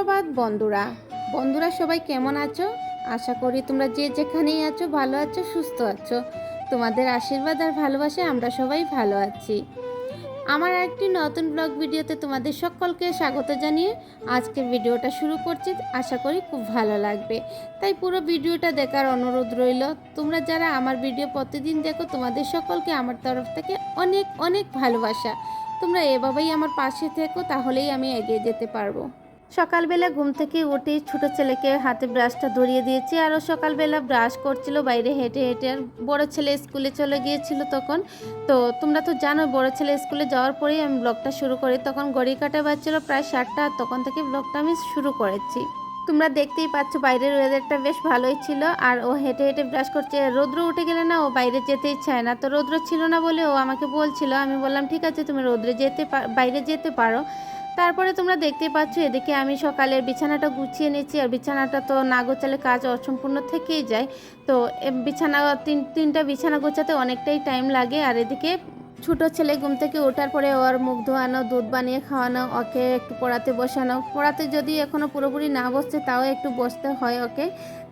সুপ্রভাত বন্ধুরা। বন্ধুরা, সবাই কেমন আছো? আশা করি তোমরা যে যেখানেই আছো, ভালো আছো, সুস্থ আছো। তোমাদের আশীর্বাদ আর ভালোবাসায় আমরা সবাই ভালো আছি। আমার একটি নতুন ব্লগ ভিডিওতে তোমাদের সকলকে স্বাগত জানিয়ে আজকের ভিডিওটা শুরু করছি। আশা করি খুব ভালো লাগবে। তাই পুরো ভিডিওটা দেখার অনুরোধ রইল, তোমরা যারা আমার ভিডিও প্রতিদিন দেখো, তোমাদের সকলকে আমার তরফ থেকে অনেক অনেক ভালোবাসা। তোমরা এভাবেই আমার পাশে থেকো, তাহলেই আমি এগিয়ে যেতে পারব। সকালবেলা ঘুম থেকে উঠে ছোট ছেলেকে হাতে ব্রাশটা ধরিয়ে দিয়েছি। আরও সকালবেলা ব্রাশ করছিল, বাইরে হেঁটে হেঁটে। আর বড়ো ছেলে স্কুলে চলে গিয়েছিল তখন। তো তোমরা তো জানো, বড় ছেলে স্কুলে যাওয়ার পরেই আমি ব্লগটা শুরু করি। তখন গড়ি কাটা বাজছিল প্রায় সাতটা। তখন থেকে ব্লগটা আমি শুরু করেছি। তোমরা দেখতেই পাচ্ছ, বাইরের ওয়েদারটা বেশ ভালোই ছিল। আর ও হেঁটে হেঁটে ব্রাশ করছে। রৌদ্র উঠে গেলে না, ও বাইরে যেতেই চায় না। তো রৌদ্র ছিল না বলে ও আমাকে বলছিল। আমি বললাম, ঠিক আছে, তুমি রৌদ্রে যেতে বাইরে যেতে পারো। তারপরে তোমরা দেখতেই পাচ্ছ এদিকে আমি সকালের বিছানাটা গুছিয়ে নিয়েছি, আর বিছানাটা তো না গোছালে কাজ অসম্পূর্ণ থেকেই যায়। তো বিছানা, তিন, তিনটা বিছানা গোছাতে অনেকটাই টাইম লাগে, আর এদিকে ছোট ছেলে ঘুম থেকে ওঠার পরে ওর মুখ ধোয়ানো, দুধ বানিয়ে খাওয়ানো, ওকে একটু পড়াতে বসানো। পড়াতে যদি এখনও পুরোপুরি না বসছে, তাও একটু বসতে হয় ওকে।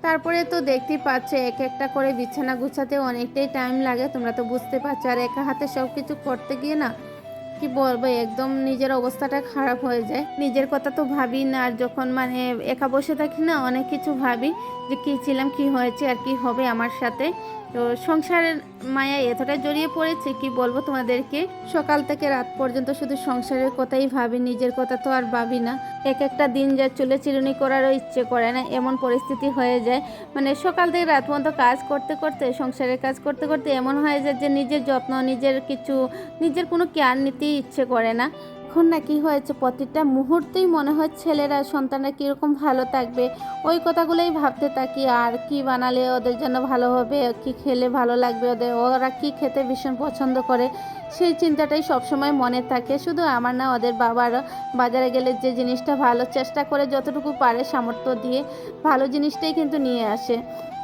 তারপরে তো দেখতেই পাচ্ছ, এক একটা করে বিছানা গুছাতে অনেকটাই টাইম লাগে, তোমরা তো বুঝতে পারছ। আর একা হাতে সব কিছু করতে গিয়ে না কি বলব, একদম নিজের অবস্থাটা খারাপ হয়ে যায়। নিজের কথা তো ভাবি না, আর যখন মানে একা বসে থাকি না, অনেক কিছু ভাবি যে কী ছিলাম, কি হয়েছে, আর কি হবে আমার সাথে। তো সংসারের মায়া এতটা জড়িয়ে পড়েছে, কি বলব তোমাদেরকে? সকাল থেকে রাত পর্যন্ত শুধু সংসারের কথাই ভাবি, নিজের কথা তো আর ভাবি না। এক একটা দিন যা চুলে চিরুনি করারও ইচ্ছে করে না, এমন পরিস্থিতি হয়ে যায়। মানে সকাল থেকে রাত পর্যন্ত কাজ করতে করতে, সংসারের কাজ করতে করতে এমন হয়ে যায় যে নিজের যত্ন, নিজের কিছু, নিজের কোনো কেয়ার নিতেই ইচ্ছে করে না। এখন না কি হয়েছে? প্রতিটা মুহূর্তেই মনে হয় ছেলেরা, সন্তানরা কীরকম ভালো থাকবে? ওই কথাগুলোই ভাবতে থাকি। আর কি বানালে ওদের জন্য ভালো হবে? কি খেলে ভালো লাগবে ওদের? ওরা কি খেতে ভীষণ পছন্দ করে? সেই চিন্তাটাই সবসময় মনে থাকে। শুধু আমার না, ওদের বাবার বাজারে গেলে যে জিনিসটা ভালো, চেষ্টা করে যতটুকু পারে সামর্থ্য দিয়ে ভালো জিনিসটাই কিন্তু নিয়ে আসে।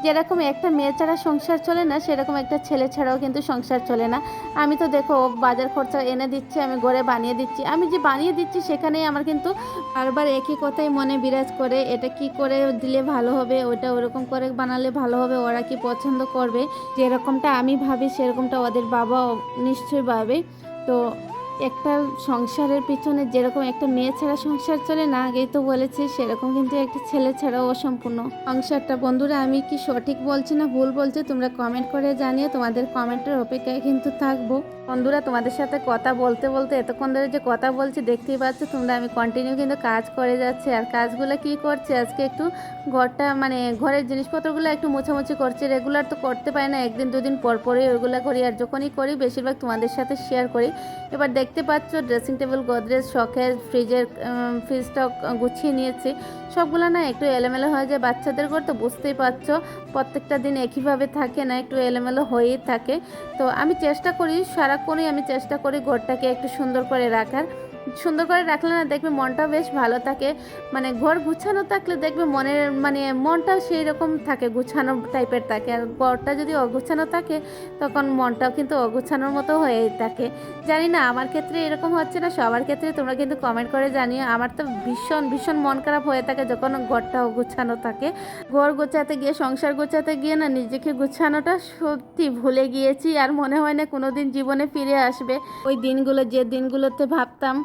যেরকম একটা মেয়ে ছাড়া সংসার চলে না, সেরকম একটা ছেলে ছাড়াও কিন্তু সংসার চলে না। আমি তো দেখো বাজার খরচা এনে দিচ্ছে, আমি ঘরে বানিয়ে দিচ্ছি। আমি যে বানিয়ে দিচ্ছি, সেখানেই আমার কিন্তু বারবার একই কথাই মনে বিরাজ করে, এটা কি করে দিলে ভালো হবে, ওটা ওরকম করে বানালে ভালো হবে, ওরা কি পছন্দ করবে? যেরকমটা আমি ভাবি, সেরকমটা ওদের বাবা নিশ্চয়ই ভাবে তো একটা সংসারের পিছনে যেরকম একটা মেয়ে ছাড়া সংসার চলে না, আগেই তো বলেছি, সেরকম কিন্তু একটা ছেলে ছাড়াও অসম্পূর্ণ। সংসারটা বন্ধুরা, আমি কি সঠিক বলছি না ভুল বলছি, তোমরা কমেন্ট করে জানিয়ে তোমাদের কমেন্টের অপেক্ষায় কিন্তু থাকব। বন্ধুরা, তোমাদের সাথে কথা বলতে বলতে এতক্ষণ ধরে যে কথা বলছি, দেখতেই পাচ্ছ তোমরা আমি কন্টিনিউ কিন্তু কাজ করে যাচ্ছি। আর কাজগুলো কি করছে? আজকে একটু ঘরটা মানে ঘরের জিনিসপত্রগুলো একটু মোছামুছি করছি। রেগুলার তো করতে পারি না, একদিন দুদিন পর পরই ওইগুলো করি আর যখনই করি, বেশিরভাগ তোমাদের সাথে শেয়ার করি। এবার দেখতে পাচ্ছ ড্রেসিং টেবিল গোদরেজ শখের ফ্রিজের ফ্রিজটা গুছিয়ে নিয়েছি। সবগুলো না একটু এলোমেলো হয়ে যায় বাচ্চাদের ঘর, তো বুঝতেই পারছ প্রত্যেকটা দিন একইভাবে থাকে না, একটু এলোমেলো হয়েই থাকে। তো আমি চেষ্টা করি সারাক্ষণই আমি চেষ্টা করি ঘরটাকে একটু সুন্দর করে রাখার। সুন্দর করে রাখলে না দেখবে মনটা বেশ ভালো থাকে। মানে ঘর গুছানো থাকলে দেখবে মনের মানে মনটাও সেই রকম থাকে, গুছানো টাইপের থাকে। আর ঘরটা যদি অগুছানো থাকে, তখন মনটাও কিন্তু অগুছানোর মতো হয়েই থাকে। জানি না, আমার ক্ষেত্রে এরকম হচ্ছে না, সবার ক্ষেত্রে তোমরা কিন্তু কমেন্ট করে জানিও। আমার তো ভীষণ ভীষণ মন খারাপ হয়ে থাকে যখন ঘরটা অগুছানো থাকে। ঘর গোছাতে গিয়ে, সংসার গোছাতে গিয়ে না নিজেকে গুছানোটা সত্যি ভুলে গিয়েছি। আর মনে হয় না কোনোদিন জীবনে ফিরে আসবে। ওই দিনগুলো, যে দিনগুলোতে ভাবতাম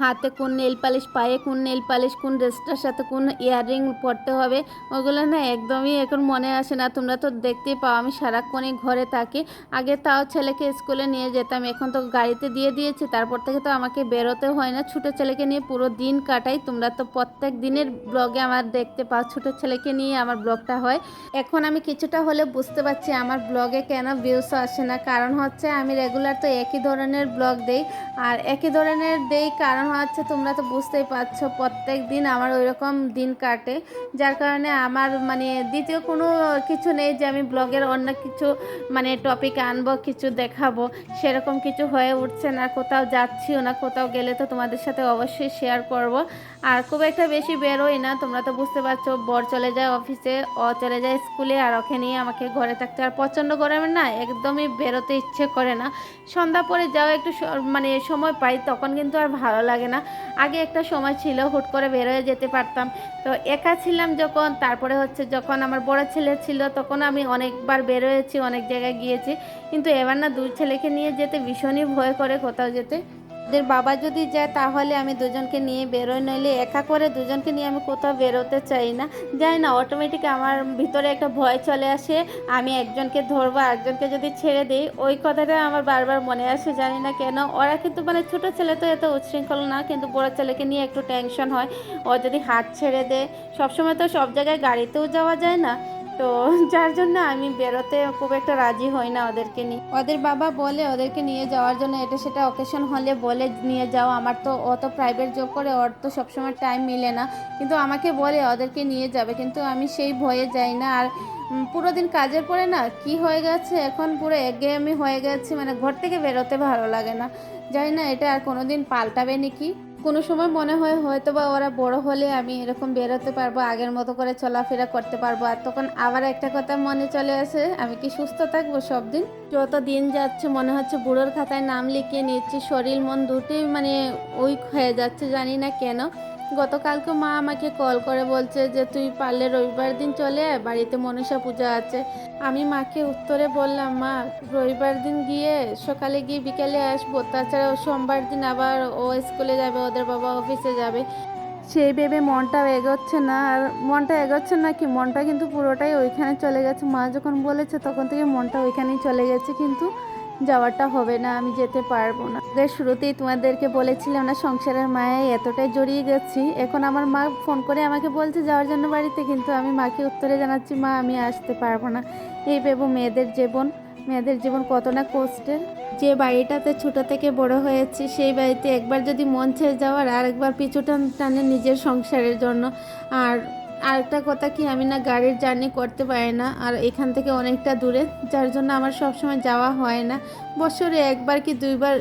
হাতে কোন নেল পালিশ পায়ে কোন নেল পালিশ কোন ড্রেসটার সাথে কোন ইয়াররিং পরতে হবে, ওগুলো না একদমই এখন মনে আসে না। তোমরা তো দেখতেই পাও, আমি সারাক্ষণই ঘরে থাকি। আগে তাও ছেলেকে স্কুলে নিয়ে যেতাম, এখন তো গাড়িতে দিয়ে দিয়েছি, তারপর থেকে তো আমাকে বেরোতে হয় না। ছোটো ছেলেকে নিয়ে পুরো দিন কাটাই, তোমরা তো প্রত্যেক দিনের ব্লগে আমার দেখতে পাও, ছোটো ছেলেকে নিয়ে আমার ব্লগটা হয়। এখন আমি কিছুটা হলে বুঝতে পারছি আমার ব্লগে কেন ভিউস আসে না। কারণ হচ্ছে আমি রেগুলার তো একই ধরনের ব্লগ দেই, আর একই ধরনের দেই কারণ হচ্ছে তোমরা তো বুঝতেই পারছ, প্রত্যেক দিন আমার ওই রকম দিন কাটে। যার কারণে আমার মানে দ্বিতীয় কোনো কিছু নেই যে আমি ব্লগের অন্য কিছু মানে টপিক আনব, কিছু দেখাবো। সেরকম কিছু হয়ে উঠছে না, কোথাও যাচ্ছিও না, কোথাও গেলে তো তোমাদের সাথে অবশ্যই শেয়ার করব। আর খুব একটা বেশি বেরোই না, তোমরা তো বুঝতে পারছ, বর চলে যায় অফিসে অ চলে যায় স্কুলে আর ওকে নিয়ে আমাকে ঘরে থাকতে আর প্রচণ্ড গরমে না, একদমই বেরোতে ইচ্ছে করে না। সন্ধ্যা পরে যাও, একটু মানে সময় পাই, তখন কিন্তু আর ভালো লাগে লাগে না। আগে একটা সময় ছিল, হুট করে বেরোয় যেতে পারতাম। তো একা ছিলাম যখন, তারপরে হচ্ছে যখন আমার বড় ছেলে ছিল, তখন আমি অনেকবার বের হয়েছি, অনেক জায়গায় গিয়েছি। কিন্তু এবার না দুই ছেলেকে নিয়ে যেতে ভীষণই ভয় করে কোথাও যেতে। ওদের বাবা যদি যায় তাহলে আমি দুজনকে নিয়ে বেরোই, নইলে একা করে দুজনকে নিয়ে আমি কোথাও বেরোতে চাই না। যাই না অটোমেটিক আমার ভিতরে একটা ভয় চলে আসে, আমি একজনকে ধরবো একজনকে যদি ছেড়ে দিই, ওই কথাটা আমার বারবার মনে আসে, জানি না কেন। ওরা কিন্তু মানে ছোটো ছেলে তো এত উচ্ছৃঙ্খল না, কিন্তু বড় ছেলেকে নিয়ে একটু টেনশন হয়। ও যদি হাত ছেড়ে দেয়, সবসময় তো সব জায়গায় গাড়িতেও যাওয়া যায় না। তো যার জন্য আমি বেরোতে খুব একটা রাজি হই না ওদেরকে নিয়ে। ওদের বাবা বলে ওদেরকে নিয়ে যাওয়ার জন্য এটা সেটা অকেশন হলে বলে নিয়ে যাও, আমার তো অত প্রাইভেট জব করে ওর তো সবসময় টাইম মিলে না। কিন্তু আমাকে বলে ওদেরকে নিয়ে যাবে, কিন্তু আমি সেই ভয়ে যাই না। আর পুরো দিন কাজের পরে না কি হয়ে গেছে, এখন পুরো একঘেয়েমি হয়ে গেছে মানে ঘর থেকে বেরোতে ভালো লাগে না। জানি না, এটা আর কোনোদিন পাল্টাবে নাকি? কোনো সময় মনে হয় হয়তো বা ওরা বড় হলে আমি এরকম বেরোতে পারব, আগের মতো করে চলাফেরা করতে পারব। আর তখন আবার একটা কথা মনে চলে আসে, আমি কি সুস্থ থাকব সব দিন? যত দিন যাচ্ছে মনে হচ্ছে বুড়োর খাতায় নাম লিখিয়ে নিচ্ছি, শরীর মন দুটোই মানে উইক হয়ে যাচ্ছে, জানি না কেন। গতকালকে মা আমাকে কল করে বলছে যে, তুই পারলে রবিবার দিন চলে আয়, বাড়িতে মনসা পূজা আছে। আমি মাকে উত্তরে বললাম, মা, রবিবার দিন গিয়ে সকালে গিয়ে বিকেলে আসব। তাছাড়া সোমবার দিন আবার ও স্কুলে যাবে, ওদের বাবা অফিসে যাবে। সেই ভেবে মনটাও এগোচ্ছে না, আর মনটা এগোচ্ছে না কি, মনটা কিন্তু পুরোটাই ওইখানে চলে গেছে। মা যখন বলেছে, তখন থেকে মনটা ওইখানেই চলে গেছে, কিন্তু যাওয়াটা হবে না, আমি যেতে পারব না। এর শুরুতেই তোমাদেরকে বলেছিলাম না, সংসারের মায়ে এতটাই জড়িয়ে গেছি। এখন আমার মা ফোন করে আমাকে বলছে, যাওয়ার জন্য বাড়িতে। কিন্তু আমি মাকে উত্তরে জানাচ্ছি, মা, আমি আসতে পারব না। এই ভেবো মেয়েদের জীবন মেয়েদের জীবন কত না কষ্টের। যে বাড়িটাতে ছোট থেকে বড় হয়েছি, সেই বাড়িতে একবার যদি মন ছেড়ে যাওয়ার, আর একবার পিছু টান টানে নিজের সংসারের জন্য। আর আরেকটা কথা কি, আমি না গাড়ির জার্নি করতে পারি না, আর এখান থেকে অনেকটা দূরে, যার জন্য আমার সবসময় যাওয়া হয় না। বছরে একবার কি দুইবার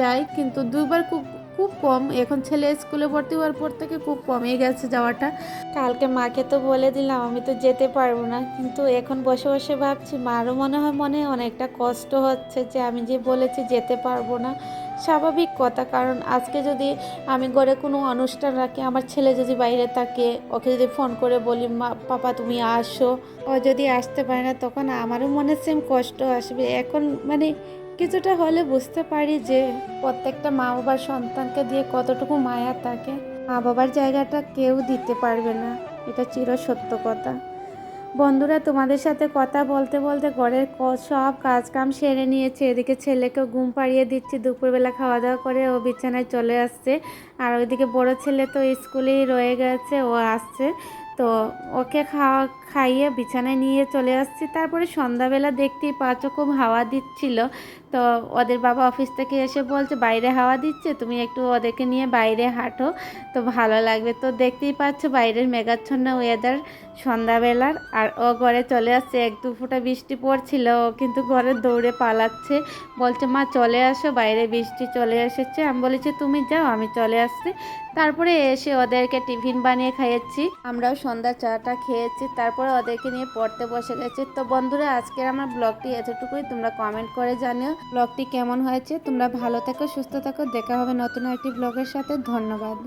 যাই কিন্তু দুইবার খুব খুব কম। এখন ছেলে স্কুলে ভর্তি হওয়ার পর থেকে খুব কমে গেছে যাওয়াটা। কালকে মাকে তো বলে দিলাম, আমি তো যেতে পারব না। কিন্তু এখন বসে বসে ভাবছি, মারও মনে হয় মনে অনেকটা কষ্ট হচ্ছে যে আমি যে বলেছি যেতে পারব না। স্বাভাবিক কথা, কারণ আজকে যদি আমি ঘরে কোনো অনুষ্ঠান রাখি, আমার ছেলে যদি বাইরে থাকে, ওকে যদি ফোন করে বলি, মা, পাপা, তুমি আসো। ও যদি আসতে পারে না, তখন আমারও মনে সেম কষ্ট আসবে। এখন মানে কিছুটা হলে বুঝতে পারি যে প্রত্যেকটা মা বাবার সন্তানকে দিয়ে কতটুকু মায়া থাকে। মা বাবার জায়গাটা কেউ দিতে পারবে না, এটা চির সত্য কথা। বন্ধুরা, তোমাদের সাথে কথা বলতে বলতে ঘরের সব কাজ কাম সেরে নিয়েছে। এদিকে ছেলেকে ঘুম পাড়িয়ে দিচ্ছি, দুপুরবেলা খাওয়া দাওয়া করে ও বিছানায় চলে আসছে। আর ওইদিকে বড় ছেলে তো স্কুলেই রয়ে গেছে, ও আসছে। তো ওকে খাওয়া, খাইয়ে বিছানায় নিয়ে চলে আসছি। তারপরে সন্ধ্যাবেলা দেখতেই পাচ্ছ খুব হাওয়া দিচ্ছিল। তো ওদের বাবা অফিস থেকে এসে বলছে, বাইরে হাওয়া দিচ্ছে, তুমি একটু ওদেরকে নিয়ে বাইরে হাঁটো, তো ভালো লাগবে। তো দেখতেই পাচ্ছ বাইরের মেঘাচ্ছন্ন ওয়েদার সন্ধ্যাবেলার, আর ও ঘরে চলে আসছে। এক দু ফোঁটা বৃষ্টি পড়ছিল, ও কিন্তু ঘরে দৌড়ে পালাচ্ছে। বলছে, মা, চলে আসো, বাইরে বৃষ্টি চলে এসেছে। আমি বলেছি, তুমি যাও, আমি চলে আসছি। তারপরে এসে ওদেরকে টিফিন বানিয়ে খাইয়েছি। আমরাও সন্ধ্যা চাটা খেয়েছি, তারপরে ওদেরকে নিয়ে পড়তে বসে গেছি। তো বন্ধুরা, আজকের আমার ব্লগটি এতটুকুই। তোমরা কমেন্ট করে জানিও ব্লগটি কেমন হয়েছে। তোমরা ভালো থাকো, সুস্থ থাকো। দেখা হবে নতুন একটি ব্লগের সাথে। ধন্যবাদ।